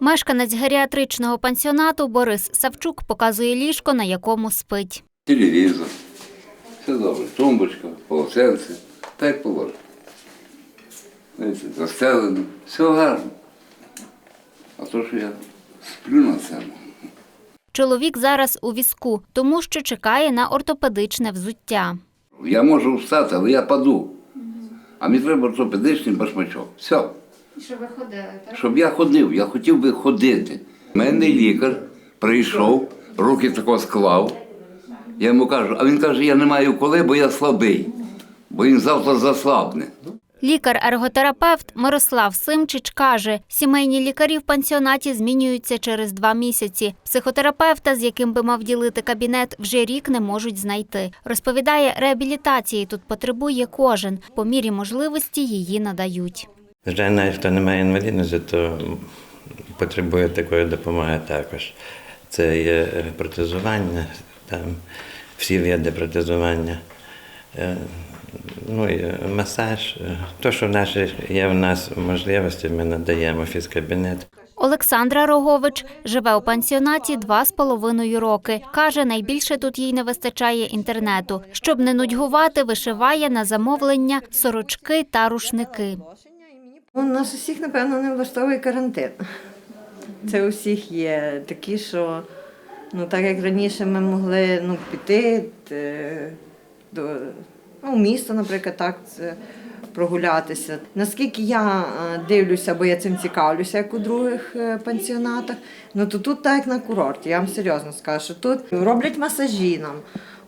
Мешканець геріатричного пансіонату Борис Савчук показує ліжко, на якому спить. телевізор. Все добре. Тумбочка, полотенце. Та як положено. Застелено. Все гарно. А то, що я сплю на цьому. Чоловік зараз у візку, тому що чекає на ортопедичне взуття. Я можу встати, але я паду. А мені треба ортопедичний башмачок. Все. Щоб ви ходили, так? Щоб я ходив, я хотів би ходити. У мене лікар прийшов, руки тако склав. Я йому кажу, а він каже, я не маю коли, бо я слабий, бо він завтра заслабне. Лікар-ерготерапевт Мирослав Симчич каже, сімейні лікарі в пансіонаті змінюються через два місяці. Психотерапевта, з яким би мав ділити кабінет, вже рік не можуть знайти. Розповідає, реабілітації тут потребує кожен. По мірі можливості її надають. Звичайно, хто не має інвалідності, то потребує такої допомоги також. Це є е, протезування, там всі види протезування, е, ну і масаж. Е, То, що в наших є в нас можливості, ми надаємо фізкабінет. Олександра Рогович живе у пансіонаті два з половиною роки. Каже, найбільше тут їй не вистачає інтернету. Щоб не нудьгувати, вишиває на замовлення сорочки та рушники. Ну, нас усіх, напевно, не влаштовує карантин. Це у всіх є такі, що ну, так як раніше ми могли ну, піти е, до ну, в місто, наприклад, так, це, прогулятися. Наскільки я е, дивлюся, бо я цим цікавлюся, як у других е, пансіонатах, ну то тут так як на курорті, я вам серйозно скажу, що тут роблять масажі нам.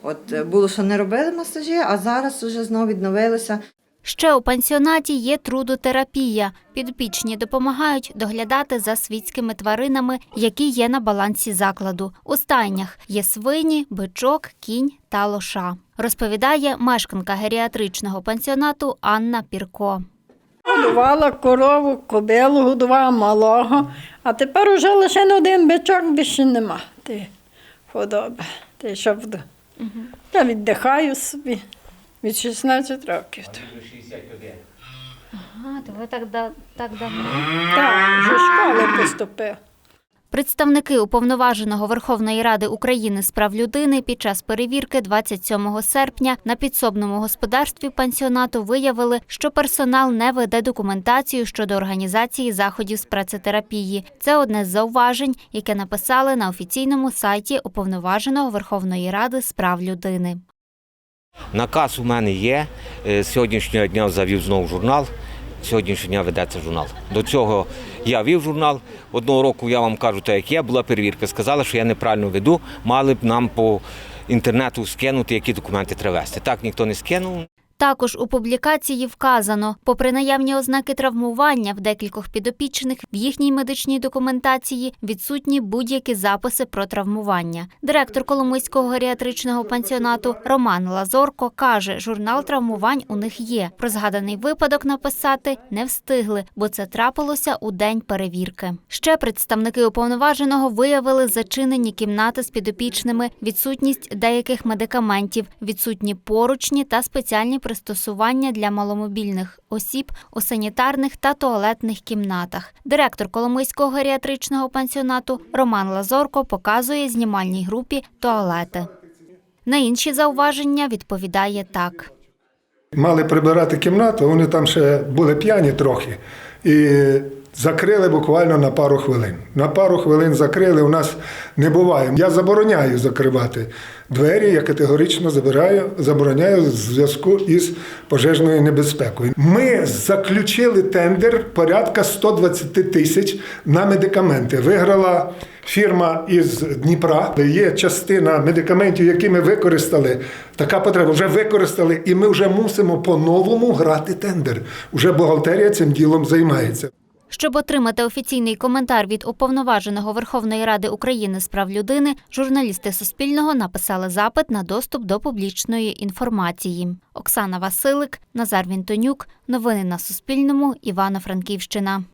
От було, що не робили масажі, а зараз вже знову відновилися. Ще у пансіонаті є трудотерапія. Підопічні допомагають доглядати за світськими тваринами, які є на балансі закладу. У стайнях є свині, бичок, кінь та лоша. Розповідає мешканка геріатричного пансіонату Анна Пірко. Годувала корову, кобилу, годувала малого, а тепер уже лише один бичок більше нема. Ти худоби. Ти що буду? Я віддихаю собі від 16 років. Ага, то ви так, так давно. Так, вже школи поступив. Представники Уповноваженого Верховної Ради України з прав людини під час перевірки 27 серпня на підсобному господарстві пансіонату виявили, що персонал не веде документацію щодо організації заходів з працетерапії. Це одне з зауважень, яке написали на офіційному сайті Уповноваженого Верховної Ради з прав людини. Наказ у мене є. Е, З сьогоднішнього дня завів знову журнал. Сьогоднішнього дня ведеться журнал. До цього я вів журнал. Одного року я вам кажу, так як є, була перевірка. Сказали, що я неправильно веду. Мали б нам по інтернету скинути, які документи треба вести. Так ніхто не скинув. Також у публікації вказано, попри наявні ознаки травмування в декількох підопічних, в їхній медичній документації відсутні будь-які записи про травмування. Директор Коломийського геріатричного пансіонату Роман Лазорко каже, журнал травмувань у них є. Про згаданий випадок написати не встигли, бо це трапилося у день перевірки. Ще представники уповноваженого виявили зачинені кімнати з підопічними, відсутність деяких медикаментів, відсутні поручні та спеціальні пристосування для маломобільних осіб у санітарних та туалетних кімнатах. Директор Коломийського геріатричного пансіонату Роман Лазорко показує знімальній групі туалети. На інші зауваження відповідає так. Мали прибирати кімнату, вони там ще були п'яні трохи. І закрили буквально на пару хвилин. На пару хвилин закрили, у нас не буває. Я забороняю закривати двері, я категорично забираю, забороняю в зв'язку із пожежною небезпекою. Ми заключили тендер порядка 120 тисяч на медикаменти. Виграла фірма із Дніпра. Є частина медикаментів, які ми використали. Така потреба вже використали, і ми вже мусимо по-новому грати тендер. Уже бухгалтерія цим ділом займається. Щоб отримати офіційний коментар від уповноваженого Верховної Ради України з прав людини, журналісти Суспільного написали запит на доступ до публічної інформації. Оксана Василик, Назар Вінтонюк. Новини на Суспільному. Івано-Франківщина.